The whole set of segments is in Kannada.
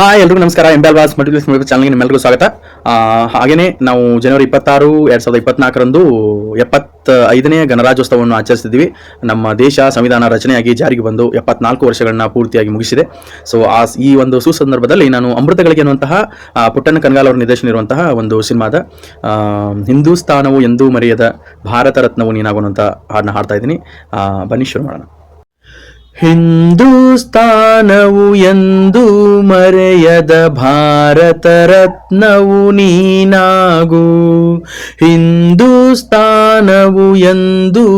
ಹಾಯ್ ಎಲ್ರಿಗೂ ನಮಸ್ಕಾರ. ಎಂಬೆಲ್ ವಾಸ್ ಮಲ್ಟಿಪ್ಲೆಕ್ಸ್ ಚಾನಲ್ಗೆ ನಿಮ್ಮೆಲ್ಲರಿಗೂ ಸ್ವಾಗತ. ಆ, ಹಾಗೇನೆ ನಾವು ಜನವರಿ ಇಪ್ಪತ್ತಾರು ಎರಡು ಸಾವಿರದ ಇಪ್ಪತ್ನಾಲ್ಕರಂದು ಎಪ್ಪತ್ತ ಐದನೇ ಗಣರಾಜ್ಯೋತ್ಸವವನ್ನು ಆಚರಿಸಿದ್ವಿ ನಮ್ಮ ದೇಶ ಸಂವಿಧಾನ ರಚನೆಯಾಗಿ ಜಾರಿಗೆ ಬಂದು ಎಪ್ಪತ್ನಾಲ್ಕು ವರ್ಷಗಳನ್ನ ಪೂರ್ತಿಯಾಗಿ ಮುಗಿಸಿದೆ. ಸೊ ಆ ಈ ಒಂದು ಸುಸಂದರ್ಭದಲ್ಲಿ ನಾನು ಅಮೃತಗಳಿಗೆ ಅನ್ನುವಂತಹ ಪುಟ್ಟಣ್ಣ ಕನಗಾಲ್ ಅವರ ನಿರ್ದೇಶನ ಇರುವಂತಹ ಒಂದು ಸಿನಿಮಾದ ಹಿಂದೂಸ್ತಾನವು ಎಂದೂ ಮರೆಯದ ಭಾರತ ರತ್ನವು ನೀನಾಗುವಂತ ಹಾಡನ್ನ ಹಾಡ್ತಾ ಇದ್ದೀನಿ. ಬನ್ನಿ ಶುರು ಮಾಡೋಣ. ಹಿಂದೂಸ್ತಾನವು ಎಂದು ಮರೆಯದ ಭಾರತ ರತ್ನವು ನೀನಾಗು. ಹಿಂದೂಸ್ತಾನವು ಎಂದು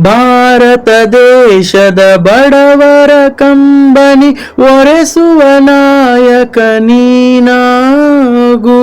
ಭಾರತ ದೇಶದ ಬಡವರ ಕಂಬನಿ ಒರೆಸುವ ನಾಯಕ ನೀನಾಗು.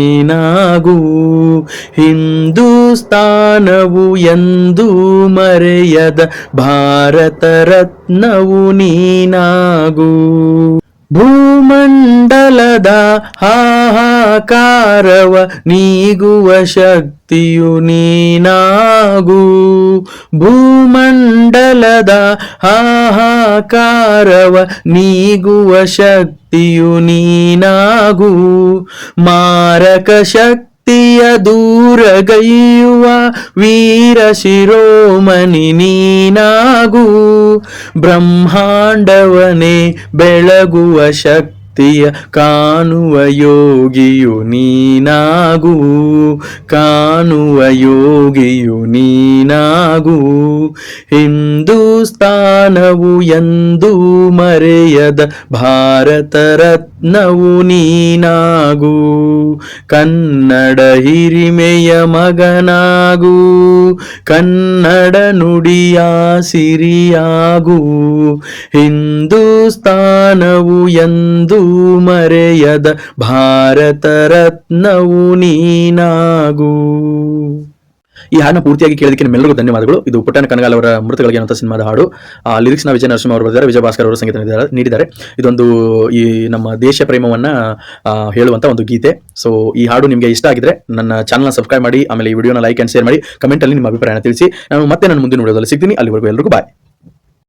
ನೀನಾಗು ಹಿಂದೂಸ್ತಾನವು ಎಂದು ಮರೆಯದ ಭಾರತ ರತ್ನವು ನೀನಾಗು. ಭೂಮಂಡಲದ ಹಾಹಾಕಾರವ ನೀಗುವ ಶಕ್ತಿಯು ನೀನಾಗು. ಭೂಮಂಡಲದ ಹಾಹಾಕಾರವ, ನೀಗುವ ಶಕ್ತಿಯು ನೀನಾಗು. ಮಾರಕ ಶಕ್ತಿ ದೂರಗೈಯುವ ವೀರ ಶಿರೋಮಣಿ ನೀನಾಗು. ಬ್ರಹ್ಮಾಂಡವನೇ ಬೆಳಗುವ ಶಕ್ತಿಯ ಕಾಣುವ ಯೋಗಿಯು ನೀನಾಗು. ಕಾಣುವ ಯೋಗಿಯು ನೀನಾಗು. ಹಿಂದೂಸ್ತಾನವು ಎಂದು ಮರೆಯದ ಭಾರತ ರತ್ನವು ನೀನಾಗು. ಕನ್ನಡ ಹಿರಿಮೆಯ ಮಗನಾಗು. ಕನ್ನಡ ನುಡಿಯ ಸಿರಿಯಾಗು. ಹಿಂದೂಸ್ತಾನವು ಎಂದು ಮರೆಯದ ಭಾರತ ರತ್ನವು ನೀನಾಗು. ಈ ಹಾಡನ್ನ ಪೂರ್ತಿಯಾಗಿ ಕೇಳಿದಕ್ಕೆ ನಿಮ್ಮೆಲ್ಲರಿಗೂ ಧನ್ಯವಾದಗಳು. ಇದು ಪುಟ್ಟಣ ಕನಗಾಲ ಅವರ ಮೃತಗಳಿಗೆ ಅನ್ನೋ ಸಿನಿಮಾದ ಹಾಡು. ಆ ಲಿರಿಕ್ಸ್ನ ವಿಜಯ ನರಸಿಂಹ ಅವರು ಬರೆದಿದ್ದಾರೆ. ವಿಜಯ ಭಾಸ್ಕರ್ ಅವರು ಸಂಗೀತ ನೀಡಿದ್ದಾರೆ- ಇದೊಂದು ಈ ನಮ್ಮ ದೇಶ ಪ್ರೇಮವನ್ನ ಹೇಳುವಂತ ಒಂದು ಗೀತೆ. ಸೊ ಈ ಹಾಡು ನಿಮಗೆ ಇಷ್ಟ ಆಗಿದ್ರೆ ನನ್ನ ಚಾನಲ್ನ ಸಬ್ಸ್ಕ್ರೈಬ್ ಮಾಡಿ, ಆಮೇಲೆ ಈ ವಿಡಿಯೋನ ಲೈಕ್ ಅಂಡ್ ಶೇರ್ ಮಾಡಿ ಕಮೆಂಟ್ ಅಲ್ಲಿ ನಿಮ್ಮ ಅಭಿಪ್ರಾಯನ ತಿಳಿಸಿ. ನಾನು ಮತ್ತೆ ನನ್ನ ಮುಂದಿನ ವಿಡಿಯೋದಲ್ಲಿ ಸಿಗ್ತೀನಿ. ಅಲ್ಲಿವರೆಗೂ ಎಲ್ಲರಿಗೂ ಬಾಯ್